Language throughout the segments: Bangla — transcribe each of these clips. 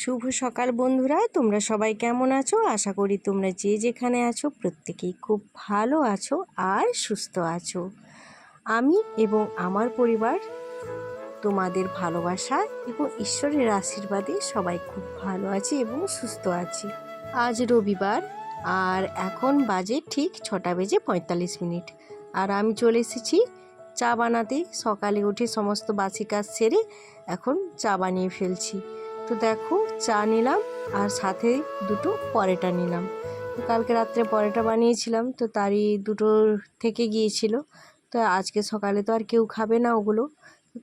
শুভ সকাল বন্ধুরা, তোমরা সবাই কেমন আছো? আশা করি তোমরা যে যেখানে আছো প্রত্যেকেই খুব ভালো আছো আর সুস্থ আছো। আমি এবং আমার পরিবার তোমাদের ভালোবাসা এবং ঈশ্বরের আশীর্বাদে সবাই খুব ভালো আছি এবং সুস্থ আছি। আজ রবিবার আর এখন বাজে ঠিক ছটা বেজে পঁয়তাল্লিশ মিনিট। আর আমি চলে এসেছি চা বানাতে। সকালে উঠে সমস্ত বাসি কাজ সেরে এখন চা বানিয়ে ফেলছি। তো দেখো, চা নিলাম আর সাথে দুটো পরেটা নিলাম। তো কালকে রাত্রে পরেটা বানিয়েছিলাম, তো তারই দুটো থেকে গিয়েছিল। তো আজকে সকালে তো আর কেউ খাবে না ওগুলো।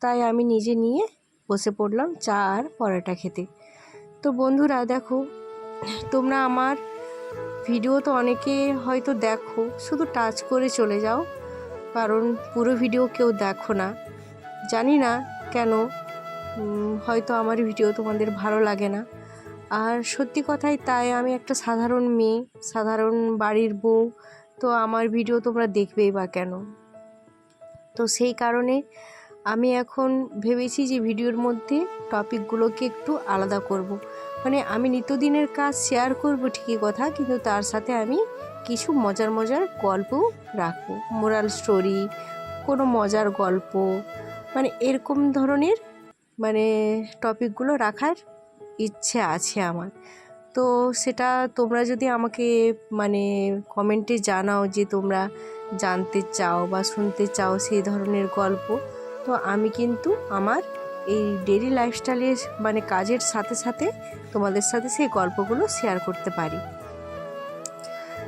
তাই আমি নিজে নিয়ে বসে পড়লাম চা আর পরোটা খেতে। তো বন্ধুরা দেখো, তোমরা আমার ভিডিও তো অনেকে হয়তো দেখো, শুধু টাচ করে চলে যাও। কারণ পুরো ভিডিও কেউ দেখো না। জানি না কেন হয়তো আমার ভিডিও তোমাদের ভালো লাগে না। আর সত্যি কথাই তাই আমি একটা সাধারণ মেয়ে, সাধারণ বাড়ির বউ, তো আমার ভিডিও তোমরা দেখবেই বা কেন? তো সেই কারণে আমি এখন ভেবেছি যে ভিডিওর মধ্যে টপিকগুলোকে একটু আলাদা করব। মানে আমি নিত্যদিনের কাজ শেয়ার করব ঠিকই কথা, কিন্তু তার সাথে আমি কিছু মজার মজার গল্প রাখব। মোরাল স্টোরি, কোনো মজার গল্প মানে এরকম ধরনের মানে টপিকগুলো রাখার ইচ্ছে আছে আমার। তো সেটা তোমরা যদি আমাকে মানে কমেন্টে জানাও যে তোমরা জানতে চাও বা শুনতে চাও সেই ধরনের গল্প, তো আমি কিন্তু আমার এই ডেলি লাইফস্টাইলের মানে কাজের সাথে সাথে তোমাদের সাথে সেই গল্পগুলো শেয়ার করতে পারি।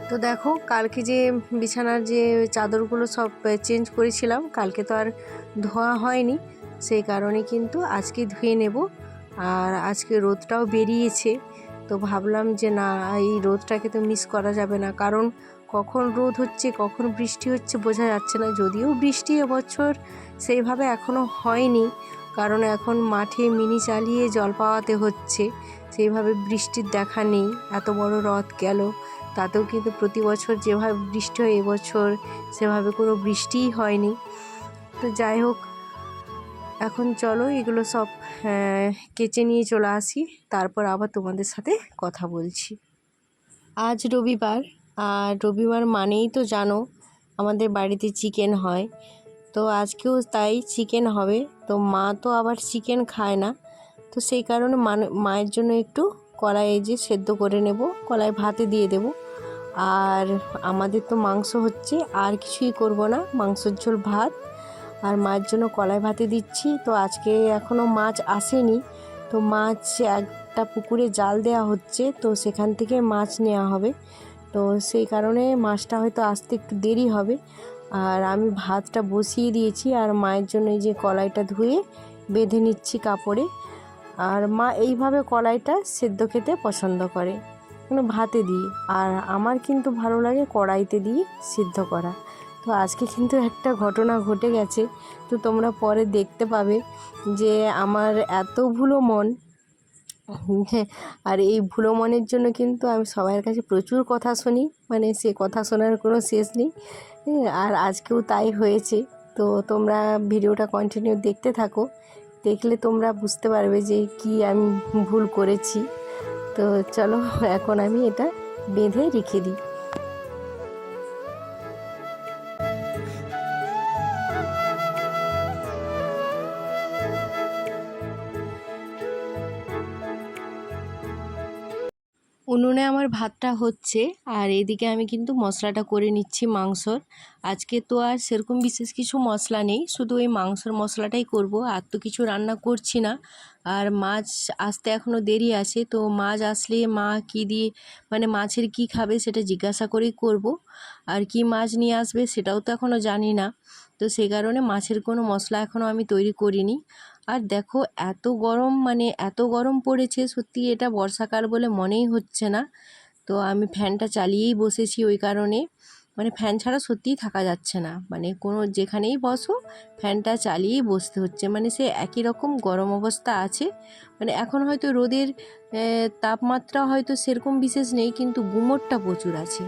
তো দেখো, কালকে যে বিছানার যে চাদরগুলো সব চেঞ্জ করেছিলাম, কালকে তো আর ধোয়া হয়নি। সেই কারণে কিন্তু আজকে ধুয়ে নেব। আর আজকে রোদটাও বেরিয়েছে। তো ভাবলাম যে না, এই রোদটাকে তো মিস করা যাবে না। কারণ কখন রোদ হচ্ছে, কখন বৃষ্টি হচ্ছে বোঝা যাচ্ছে না। যদিও বৃষ্টি এবছর সেইভাবে এখনও হয়নি। কারণ এখন মাঠে মিনি চালিয়ে জল পাওয়াতে হচ্ছে। সেইভাবে বৃষ্টির দেখা নেই। এত বড় রথ গেল। তাতেও কিন্তু প্রতি বছর যেভাবে বৃষ্টি হয়, এবছর সেভাবে কোনো বৃষ্টিই হয়নি। তো যাই হোক এখন চলো এগুলো সব কেচে নিয়ে চলে আসি। তারপর আবার তোমাদের সাথে কথা বলছি। আজ রবিবার, আর রবিবার মানেই তো জানো আমাদের বাড়িতে চিকেন হয়। তো আজকেও তাই চিকেন হবে। তো মা তো আবার চিকেন খায় না। তো সেই কারণে মায়ের জন্য একটু কলাই যে সেদ্ধ করে নেব কলাই ভাতে দিয়ে দেব। আর আমাদের তো মাংস হচ্ছে, আর কিছুই করব না। মাংসের ঝোল ভাত আর মায়ের জন্য কলাই ভাতে দিচ্ছি। তো আজকে এখনও মাছ আসেনি। তো মাছ একটা পুকুরে জাল দেওয়া হচ্ছে। তো সেখান থেকে মাছ নেওয়া হবে। তো সেই কারণে মাছটা হয়তো আসতে একটু দেরি হবে। আর আমি ভাতটা বসিয়ে দিয়েছি। আর মায়ের জন্য এই যে কলাইটা ধুয়ে বেঁধে নিচ্ছি কাপড়ে। আর মা এইভাবে কলাইটা সেদ্ধ খেতে পছন্দ করে। মানে ভাতে দিই আর আমার কিন্তু ভালো লাগে কড়াইতে দিয়ে সিদ্ধ করা। তো আজকে কিন্তু একটা ঘটনা ঘটে গেছে। তো তোমরা পরে দেখতে পাবে যে আমার এত ভুলো মন আর এই ভুলো মনের জন্য কিন্তু আমি সবার কাছে প্রচুর কথা শুনি। মানে সে কথা শোনার কোনো শেষ নেই। হ্যাঁ, আর আজকেও তাই হয়েছে। তো তোমরা ভিডিওটা কন্টিনিউ দেখতে থাকো। দেখলে তোমরা বুঝতে পারবে যে কি আমি ভুল করেছি। তো চলো এখন আমি এটা বেঁধে রেখে দিই। আমার ভাতটা হচ্ছে, আর এদিকে আমি কিন্তু মশলাটা করে নিচ্ছি মাংসর। আজকে তো আর সেরকম বিশেষ কিছু মশলা নেই, শুধু ওই মাংসর মশলাটাই করব, আর তো কিছু রান্না করছি না। আর মাছ আসতে এখনও দেরি আছে, তো মাছ আসলে মা কী দিয়ে মানে মাছের কি খাবে সেটা জিজ্ঞাসা করেই করব। আর কি মাছ নিয়ে আসবে সেটাও তো এখনও জানি না, তো সেই কারণে মাছের কোনো মশলা এখনও আমি তৈরি করিনি। আর দেখো এত গরম মানে এত গরম পড়েছে সত্যি এটা বর্ষাকাল বলে মনেই হচ্ছে না। তো আমি ফ্যানটা চালিয়েই বসেছি ওই কারণে। মানে ফ্যান ছাড়া সত্যিই থাকা যাচ্ছে না। মানে কোনো যেখানেই বসো, ফ্যানটা চালিয়েই বসতে হচ্ছে। মানে সে একই রকম গরম অবস্থা আছে। মানে এখন হয়তো রোদের তাপমাত্রা হয়তো সেরকম বিশেষ নেই, কিন্তু গুমোটটা প্রচুর আছে।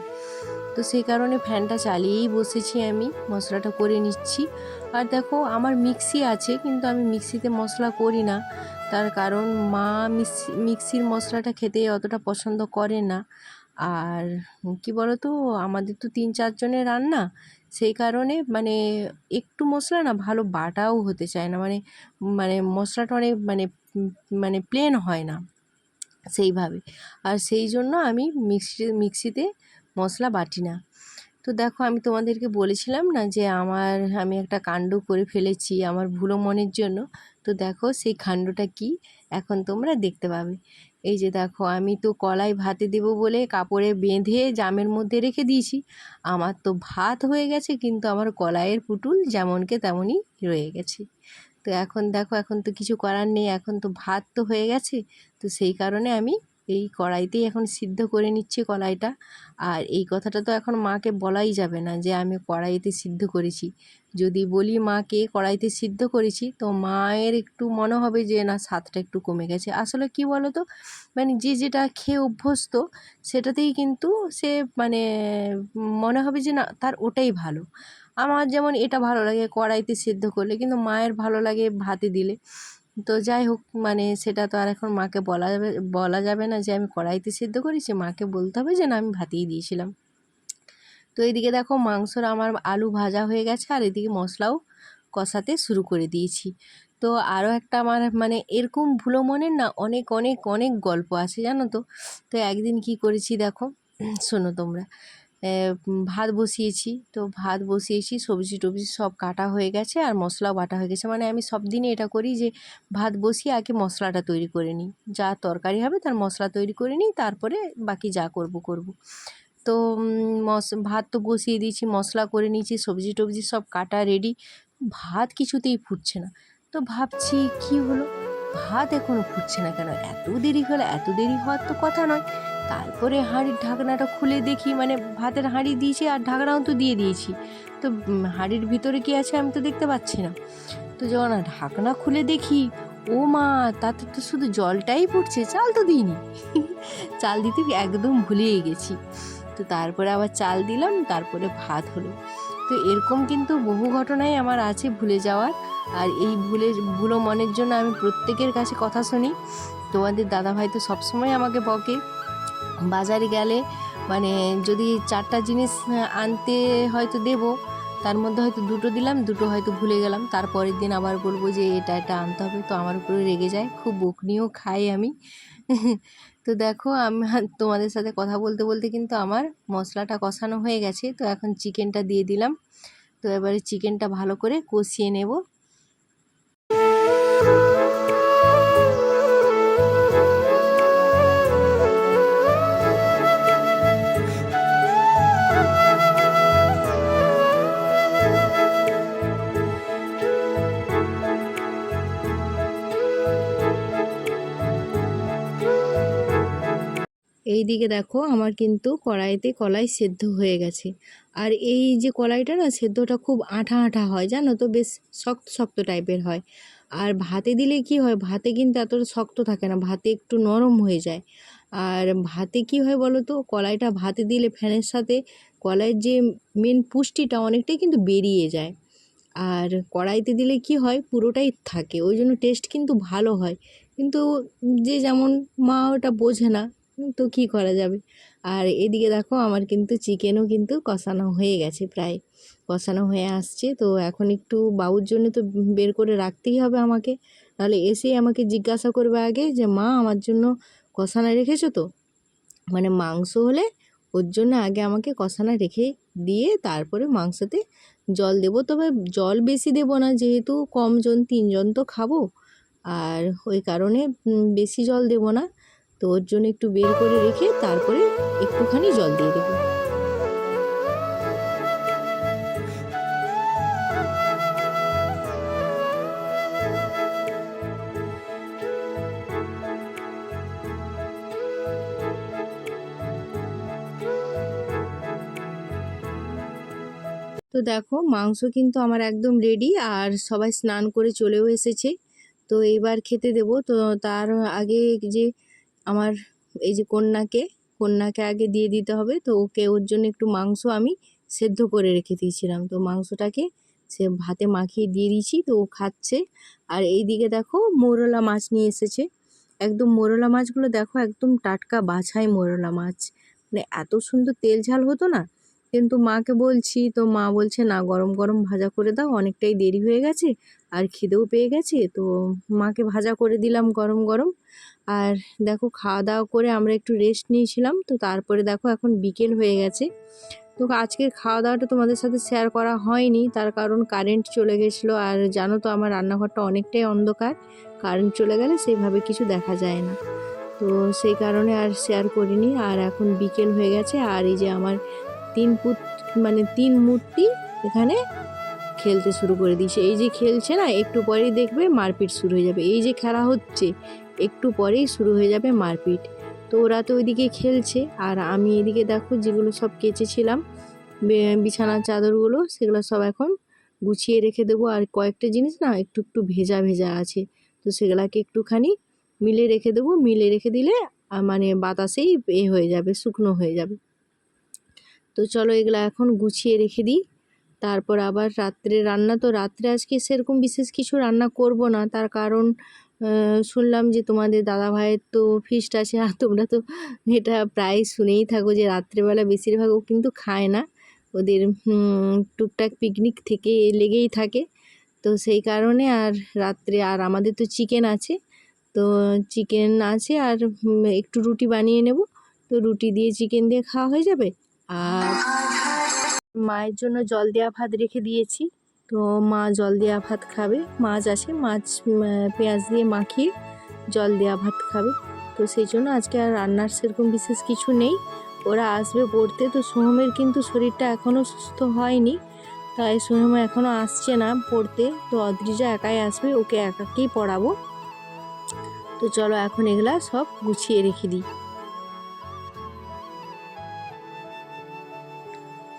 তো সেই কারণে ফ্যানটা চালিয়েই বসেছি আমি। মশলাটা করে নিচ্ছি। আর দেখো, আমার মিক্সি আছে, কিন্তু আমি মিক্সিতে মশলা করি না। তার কারণ মা মিক্সির মশলাটা খেতে অতটা পছন্দ করে না। আর কি বলো তো আমাদের তো তিন চারজনের রান্না, সেই কারণে মানে একটু মশলা না, ভালো বাটাও হতে চায় না। মানে মানে মশলাটা অনেক মানে মানে প্লেন হয় না সেইভাবে। আর সেই জন্য আমি মিক্সি মিক্সিতে মশলা বাটি না। তো দেখো, আমি তোমাদেরকে বলেছিলাম না যে আমার, আমি একটা কাণ্ড করে ফেলেছি আমার ভুলো মনের জন্য। তো দেখো, সেই কাণ্ডটা কি? এখন তোমরা দেখতে পাবে। এই যে দেখো, আমি তো কলাই ভাতে দেবো বলে কাপড়ে বেঁধে জামের মধ্যে রেখে দিয়েছি। আমার তো ভাত হয়ে গেছে, কিন্তু আমার কলাইয়ের পুতুল যেমনকে তেমনই রয়ে গেছে। তো এখন দেখো, এখন তো কিছু করার নেই, এখন তো ভাত তো হয়ে গেছে। তো সেই কারণে আমি এই কড়াইতেই এখন সিদ্ধ করে নিচ্ছি কলাইটা আর এই কথাটা তো এখন মাকে বলাই যাবে না যে আমি কড়াইতে সিদ্ধ করেছি। যদি বলি মাকে কড়াইতে সিদ্ধ করেছি? তো মায়ের একটু মনে হবে যে, না, স্বাদটা একটু কমে গেছে। আসলে কি বলো তো মানে যে যেটা খেয়ে অভ্যস্ত, সেটাতেই কিন্তু সে মানে মনে হবে যে, না, তার ওটাই ভালো। আমার যেমন এটা ভালো লাগে কড়াইতে সিদ্ধ করলে, কিন্তু মায়ের ভালো লাগে ভাতে দিলে। তো যাই হোক মানে সেটা তো আর এখন মাকে বলা যাবে বলা যাবে না যে আমি কড়াইতে সিদ্ধ করেছি, মাকে বলতে হবে যে না, আমি ভাতেই দিয়েছিলাম। তো এইদিকে দেখো মাংসর আমার আলু ভাজা হয়ে গেছে, আর এদিকে মশলাও কষাতে শুরু করে দিয়েছি। তো আরও একটা আমার মানে এরকম ভুলো মনের না, অনেক অনেক অনেক গল্প আছে জানো তো? তো একদিন কি করেছি দেখো, শোনো তোমরা। ভাত বসিয়েছি। তো ভাত বসিয়েছি, সবজি টবজি সব কাটা হয়ে গেছে আর মশলাও বাটা হয়ে গেছে। মানে আমি সব দিনই এটা করি যে, ভাত বসিয়ে আগে মশলাটা তৈরি করে নিই। যা তরকারি হবে তার মশলা তৈরি করে নিই, তারপরে বাকি যা করব করব। তো মশ ভাত তো বসিয়ে দিয়েছি, মশলা করে নিয়েছি, সবজি টবজি সব কাটা রেডি ভাত কিছুতেই ফুটছে না। তো ভাবছি কি হলো? ভাত এখনও ফুটছে না কেন? এত দেরি হলো, এত দেরি হওয়ার তো কথা নয়। তারপরে হাঁড়ির ঢাকনাটা খুলে দেখি মানে ভাতের হাঁড়ি দিয়েছি আর ঢাকনাও তো দিয়ে দিয়েছি। তো হাঁড়ির ভিতরে কি আছে আমি তো দেখতে পাচ্ছি না। তো যখন ঢাকনা খুলে দেখি, ও মা, তাতে তো শুধু জলটাই পড়ছে, চাল তো দিইনি। চাল দিতে একদম ভুলেই গেছি। তো তারপরে আবার চাল দিলাম, তারপরে ভাত হলো। তো এরকম কিন্তু বহু ঘটনাই আমার আছে ভুলে যাওয়ার। আর এই ভুলে, ভুলো মনের জন্য আমি প্রত্যেকের কাছে কথা শুনি। তোমাদের দাদাভাই তো সবসময় আমাকে বকে। বাজারে গেলে মানে যদি চারটা জিনিস আনতে হয়তো দেবো, তার মধ্যে হয়তো দুটো দিলাম, দুটো হয়তো ভুলে গেলাম, তারপরের দিন আবার বলব যে এটা এটা আনতে হবে। তো আমার উপরে রেগে যায়, খুব বকনিও খাই আমি। তো দেখো, আমি, তোমাদের সাথে কথা বলতে বলতে কিন্তু আমার মশলাটা কষানো হয়ে গেছে। তো এখন চিকেনটা দিয়ে দিলাম। তো এবারে চিকেনটা ভালো করে কষিয়ে নেব। এই দিকে দেখো আমার কিন্তু কড়াইতে কলাই সেদ্ধ হয়ে গেছে। আর এই যে কলাইটা না, সেদ্ধটা খুব আঠা আঠা হয়, জানো তো? বেশ শক্ত শক্ত টাইপের হয়। আর ভাতে দিলে কি হয়, ভাতে কিন্তু এতটা শক্ত থাকে না, ভাতে একটু নরম হয়ে যায়। আর ভাতে কি হয় বলো তো? কলাইটা ভাতে দিলে ফ্যানের সাথে কলাইয়ের যে মেন পুষ্টিটা অনেকটাই কিন্তু বেরিয়ে যায়। আর কড়াইতে দিলে কি হয়, পুরোটাই থাকে, ওই জন্য টেস্ট কিন্তু ভালো হয়। কিন্তু যে যেমন মা ওটা বোঝে না তো কী করা যাবে? আর এদিকে দেখো আমার কিন্তু চিকেনও কিন্তু কষানো হয়ে গেছে প্রায়। কষানো হয়ে আসছে, তো এখন একটু বাবুর জন্য তো বের করে রাখতেই হবে আমাকে। তাহলে এসেই আমাকে জিজ্ঞাসা করবে আগে যে, মা, আমার জন্য কষানা রেখেছো তো? মানে মাংস হলে ওর জন্য আগে আমাকে কষানা রেখে দিয়ে তারপরে মাংসতে জল দেবো। তবে জল বেশি দেবো না, যেহেতু কমজন, তিনজন তো খাব। আর ওই কারণে বেশি জল দেবো না। তো ওর জন্য একটু বের করে রেখে তারপরে একটুখানি জল দিয়ে দেবো। তো দেখো, মাংস কিন্তু আমার একদম রেডি আর সবাই স্নান করে চলেও এসেছে। তো এইবার খেতে দেব। তো তার আগে যে আমার এই যে কন্যাকে কন্যাকে আগে দিয়ে দিতে হবে। তো ওকে ওর জন্য একটু মাংস আমি সেদ্ধ করে রেখে দিয়েছিলাম। তো মাংসটাকে সে ভাতে মাখিয়ে দিয়ে দিয়েছি, তো ও খাচ্ছে। আর এই দিকে দেখো মোরলা মাছ নিয়ে এসেছে। একদম মোরলা মাছগুলো দেখো একদম টাটকা বাছাই মোরলা মাছ। মানে এত সুন্দর তেল ঝাল হতো না কিন্তু মাকে বলছি, তো মা বলছে, না, গরম গরম ভাজা করে দাও, অনেকটাই দেরি হয়ে গেছে, আর খিদেও পেয়ে গেছে, তো মাকে ভাজা করে দিলাম গরম গরম। আর দেখো খাওয়া দাওয়া করে আমরা একটু রেস্ট নিয়েছিলাম, তো তারপরে দেখো, এখন বিকেল হয়ে গেছে। তো আজকের খাওয়া দাওয়াটা তোমাদের সাথে শেয়ার করা হয়নি, তার কারণ কারেন্ট চলে গেছিল, আর জানো তো, আমার রান্নাঘরটা অনেকটাই অন্ধকার কারেন্ট চলে গেলে সেইভাবে কিছু দেখা যায় না। তো সেই কারণে আর শেয়ার করিনি, আর এখন বিকেল হয়ে গেছে, আর এই যে আমার তিন পুত মানে তিন মূর্তি এখানে খেলতে শুরু করে দিয়েছে। এই যে খেলছে না, একটু পরেই দেখবে মারপিট শুরু হয়ে যাবে। এই যে খেলা হচ্ছে, একটু পরেই শুরু হয়ে যাবে মারপিট। তো ওরা তো ওইদিকে খেলছে, আর আমি এদিকে দেখো যেগুলো সব কেচেছিলাম বিছানার চাদরগুলো, সেগুলো সব এখন গুছিয়ে রেখে দেবো। আর কয়েকটা জিনিস না একটু একটু ভেজা ভেজা আছে, তো সেগুলাকে একটুখানি মিলে রেখে দেবো। মিলে রেখে দিলে মানে বাতাসেই এ হয়ে যাবে, শুকনো হয়ে যাবে। তো চলো এগুলো এখন গুছিয়ে রেখে দিই। তারপর আবার রাত্রে রান্না, তো রাত্রে আজকে সেরকম বিশেষ কিছু রান্না করব না। তার কারণ শুনলাম যে তোমাদের দাদা ভাইয়ের তো ফিস্ট আছে, আর তোমরা তো এটা প্রায় শুনেই থাকো যে রাত্রেবেলা বেশিরভাগ ও কিন্তু খায় না। ওদের টুকটাক পিকনিক থেকে লেগেই থাকে। তো সেই কারণে আর রাত্রে, আর আমাদের তো চিকেন আছে। তো চিকেন আছে আর একটু রুটি বানিয়ে নেব। তো রুটি দিয়ে চিকেন দিয়ে খাওয়া হয়ে যাবে? আর মায়ের জন্য জল দেওয়া ভাত রেখে দিয়েছি। তো মা জল দেওয়া ভাত খাবে, মাছ আছে, মাছ পেঁয়াজ দিয়ে মাখিয়ে জল দেওয়া ভাত খাবে। তো সেই জন্য আজকে আর রান্নার সেরকম বিশেষ কিছু নেই। ওরা আসবে পড়তে, তো সোহমের কিন্তু শরীরটা এখনও সুস্থ হয়নি। তাই সোহম এখনও আসছে না পড়তে। তো অদ্রিজা একাই আসবে, ওকে একাকেই পড়াবো। তো চলো এখন এগুলা সব গুছিয়ে রেখে দিই।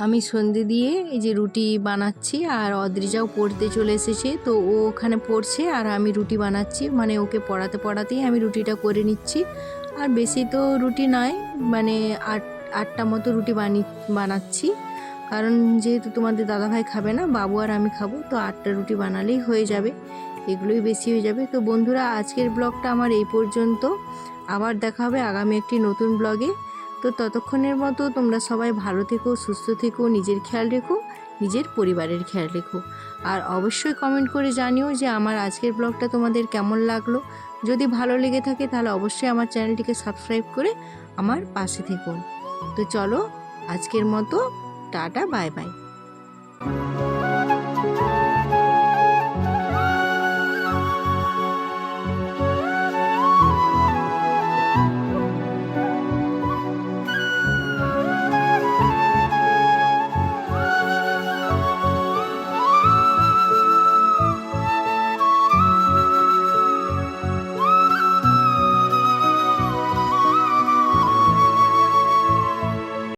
আমি সন্ধে দিয়ে এই যে রুটি বানাচ্ছি আর অদ্রিজাও পড়তে চলে এসেছে, তো ও ওখানে পড়ছে আর আমি রুটি বানাচ্ছি। মানে ওকে পড়াতে পড়াতেই আমি রুটিটা করে নিচ্ছি। আর বেশি তো রুটি নয় মানে আট, আটটা মতো রুটি বানি, বানাচ্ছি। কারণ যেহেতু তোমাদের দাদাভাই খাবে না, বাবু আর আমি খাব, তো আটটা রুটি বানালেই হয়ে যাবে। এগুলোই বেশি হয়ে যাবে। তো বন্ধুরা, আজকের ব্লগটা আমার এই পর্যন্ত। আবার দেখা হবে আগামী একটি নতুন ব্লগে। তো ততক্ষণের মতো তোমরা সবাই ভালো থেকো, সুস্থ থেকো, নিজের খেয়াল রেখো, নিজের পরিবারের খেয়াল রেখো। আর অবশ্যই কমেন্ট করে জানিও যে আমার আজকের ব্লগটা তোমাদের কেমন লাগল। যদি ভালো লেগে থাকে তাহলে অবশ্যই আমার চ্যানেলটিকে সাবস্ক্রাইব করে আমার পাশে থেকো। তো চলো আজকের মতো, টাটা বাই বাই